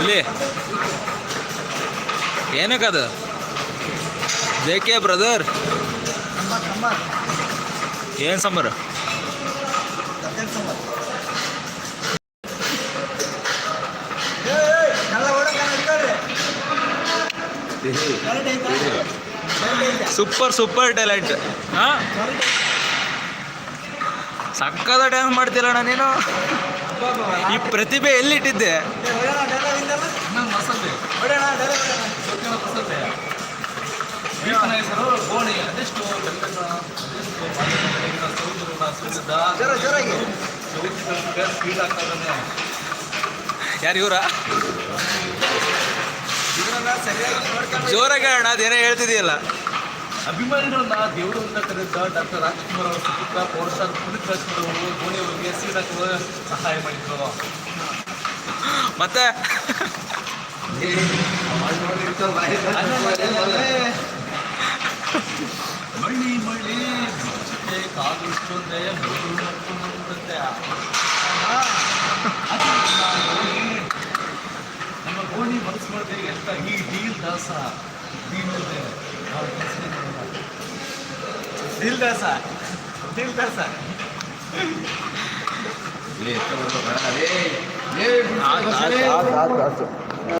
ಇಲ್ಲಿ. ಏನಕ್ಕದು J K brother ಏನು sambar? Super super talent ಹಾಂ? ಸಕ್ಕದ ಡ್ಯಾನ್ಸ್ ಮಾಡ್ತಿಲ್ಲಣ್ಣ ನೀನು? ಈ ಪ್ರತಿಭೆ ಎಲ್ಲಿಟ್ಟಿದ್ದೆ? ಯಾರು ಇವರ? ಜೋರಾಗಿ ಅಣ್ಣ ಅದೇನೋ ಹೇಳ್ತಿದೆಯಲ್ಲ. ಅಭಿಮಾನಿಗಳನ್ನ ದೇವರಿಂದ ಕರೆದ ಡಾಕ್ಟರ್ ರಾಜ್ಕುಮಾರ್ ಅವರ ಸುಪುತ್ರ ಪವರ್ ಸ್ಟಾರ್ ಪುನೀತ್ ರಾಜ್ಕುಮಾರ್ ಅವರು ಧೋನಿ ಅವರಿಗೆ ಹಾಕಲು ಸಹಾಯ ಮಾಡಿದ್ರು. ಮತ್ತೆ? ಮಳ್ಳಿ ಮಳ್ಳಿ ಮುಚ್ಚಿಗೆ ಕಾದು ಇಷ್ಟೊಂದೇ ಮೂರು ಮತ್ತು ನಂಬುತ್ತೆ ನಮ್ಮ ಗೋಣಿ ಮನಸ್ಸು ಮಾಡಿದೆ ಎಂತ ಈ ಡೀಲ್ ದಾಸ? ಡೀಲ್ ಇದೆ. दिल कैसा है दिल कैसा है तो बड़ा रे ये हाथ हाथ हाथ हाथ